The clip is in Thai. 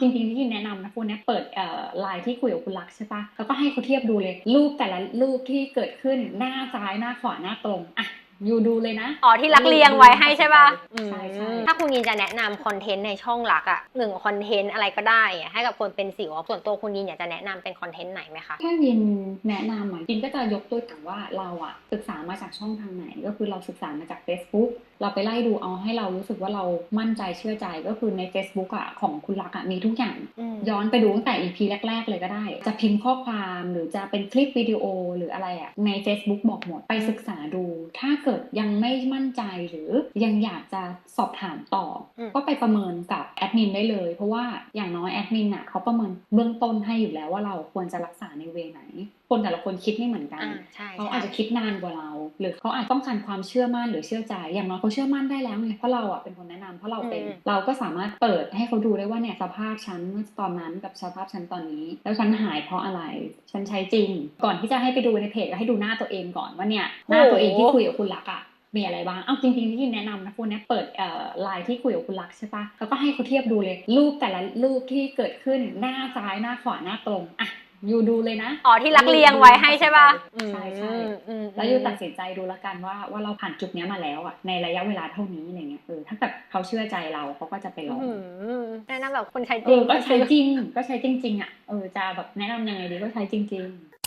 จริงๆที่แนะนำนะคุณเนี่ยเปิดเอ่อไลน์ที่คุยกับคุณลักษณ์ใช่ปะแล้วก็ให้เขาเทียบดูเลย รูปแต่ละรูปที่เกิดขึ้นหน้าซ้ายหน้าขวาหน้าตรงอะอยู่ดูเลยนะ อ๋อ ที่รักเรียงไว้ให้ใช่ป่ะใช่ใช่อืมถ้าคุณยินจะแนะนำคอนเทนต์ในช่องรักอะหนึ่งคอนเทนต์อะไรก็ได้อะให้กับคนเป็นสิวส่วนตัวคุณยินอยากจะแนะนำเป็นคอนเทนต์ไหนไหมคะ ถ้ายินแนะนำอะยินก็จะยกตัวอย่างว่าเราอะศึกษามาจากช่องทางไหน ก็คือเราศึกษามาจาก Facebook เราไปไล่ดูเอาให้เรารู้สึกว่าเรามั่นใจเชื่อใจก็คือใน Facebook อะของคุณลักษณ์อะมีทุกอย่างอืมย้อนไปดูตั้งแต่ EP แรก ๆ เลยก็ได้ จะพิมพ์ข้อความหรือจะเป็นคลิปวิดีโอหรืออะไรอะใน Facebook บอกหมดไปศึกษาดู ถ้าเกิดยังไม่มั่นใจหรือยังอยากจะสอบถามต่ออมก็ไปประเมินกับแอดมินได้เลย เพราะว่าอย่างน้อยแอดมินอะเขาประเมินเบื้องต้นให้อยู่แล้วว่าเราควรจะรักษาในเวไหน คนแต่ละคนคิดไม่เหมือนกันอ่าใช่เขาใช่อาจจะคิดนานกว่าเรา หรือเขาอาจต้องการความเชื่อมั่นหรือเชื่อใจ อย่างน้อยเขาเชื่อมั่นได้แล้วไงเพราะเราอะเป็นคนแนะนำเพราะเราเป็นเราก็สามารถเปิดให้เขาดูได้ว่าเนี่ยสภาพฉันเมื่อตอนนั้นกับสภาพฉันตอนนี้ แล้วฉันหายเพราะอะไร ฉันใช้จริง ก่อนที่จะให้ไปดูในเพจก็ให้ดูหน้าตัวเองก่อนว่าเนี่ยหน้าตัวเองที่คุยกับคุณลักษณ์อะมีอะไรบ้าง เอ้าจริงๆที่แนะนำนะคุณเนี่ยเปิดเอ่อไลน์ที่คุยกับคุณลักษณ์ใช่ปะแล้วก็ให้เขาเทียบดูเลย รูปแต่ละรูปที่เกิดขึ้นหน้าซ้ายหน้าขวาหน้าตรง อะอ ยู่ดูเลยนะอ๋อที่รักเรียงไว้ให้ใช่ป่ะใช่ใช่อืมอืมแล้วยูตัดสินใจดูแล้วกันว่าว่าเราผ่านจุดเนี้ยมาแล้วอะในระยะเวลาเท่านี้อะไรเงี้ยเออถ้าแบบเขาเชื่อใจเราเขาก็จะไปลองอืมแนะนำแบบคนใช้จเอริงอก็ใช้จริงก็ใช้จริงๆอะเออจะแบบแนะนำยังไงดีก็ใช้จริง ๆ